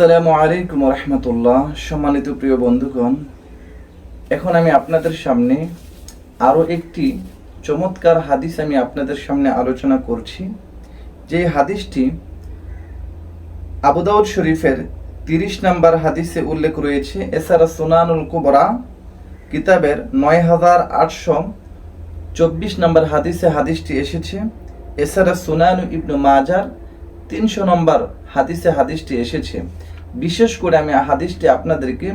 আসসালামু আলাইকুম রহমতুল্লাহ। সম্মানিত প্রিয় বন্ধুগণ, এখন আমি আপনাদের সামনে আরও একটি চমৎকার হাদিস আমি আপনাদের সামনে আলোচনা করছি। যে হাদিসটি আবুদাউদ শরীফের তিরিশ নম্বর হাদিসে উল্লেখ রয়েছে, এছাড়া সুনানুল কুবরা কিতাবের নয় হাজার আটশো চব্বিশ নম্বর হাদিসে হাদিসটি এসেছে। এছাড়া সুনানু ইবনু মাজার তিনশো নম্বর হাদিসে হাদিসটি এসেছে। বিশেষ করে আমি হাদিসটি আপনাদেরকে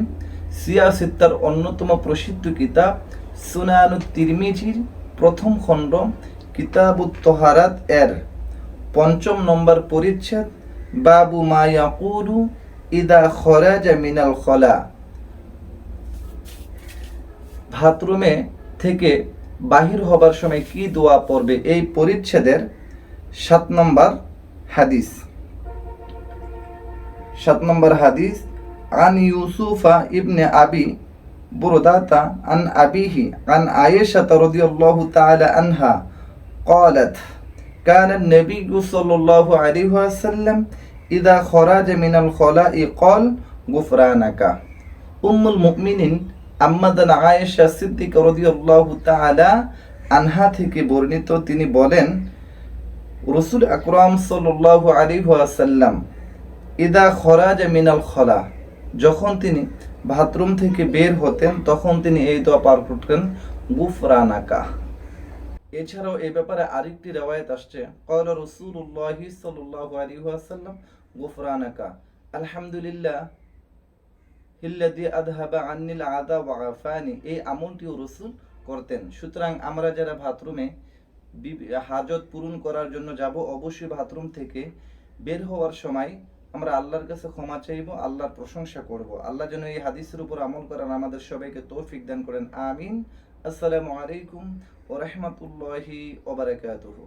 সিয়া সিত্তার অন্যতম প্রসিদ্ধ কিতাব সুনানু তিরমিজির প্রথম খণ্ড কিতাবুত তোহারাত এর পঞ্চম নম্বর পরিচ্ছেদ, বাবু মা ইয়াকুলু ইদা খরাজা মিনাল খলা। বাথরুমে থেকে বাহির হবার সময় কি দোয়া পড়বে? এই পরিচ্ছেদের সাত নম্বর হাদিস। সাত নম্বর হাদিস আন ইউসুফা ইবনে আবি বুরদাতা আন আবিহি আন আয়েশা রাদিয়াল্লাহু তাআলা আনহা قالت كان النبي صلى الله عليه وسلم إذا خرج من الخلاء قال غفرانك أم المؤمنين আম্মাদান আয়েশা সিদ্দিক রদিয়াল্লাহু তাআলা আনহা থেকে বর্ণিত তিনি বলেন রসুল আকরাম সাল্লাল্লাহু আলাইহি ওয়াসাল্লাম ইদা খরাজ মিনাল খলা। যখন তিনি বাথরুম থেকে বের হতেন, তখন তিনি এই দোয়া পার করতেন, গুফরানাকা। এছাড়াও এই ব্যাপারে আরেকটি রেওয়ায়ত আসছে কল রসুল্লাহ সাল্লাহ আলী ওয়াসাল্লাম, গুফরানাকা। আলহামদুলিল্লাহ হিল্লাদি আদহাবা আন্নিল আদা ওয়াফানি এই আমলটিও রসুল করতেন। সুতরাং আমরা যারা বাথরুমে হাজত পূরণ করার জন্য যাব, অবশ্যই বাথরুম থেকে বের হওয়ার সময় আমরা আল্লাহর কাছে ক্ষমা চাইব, আল্লাহর প্রশংসা করব। আল্লাহ যেন এই হাদিসের উপর আমল করার আমাদের সবাইকে তৌফিক দান করেন। আমিন। আসসালামু আলাইকুম ও রহমতুল্লাহি ওবারাকাতুহু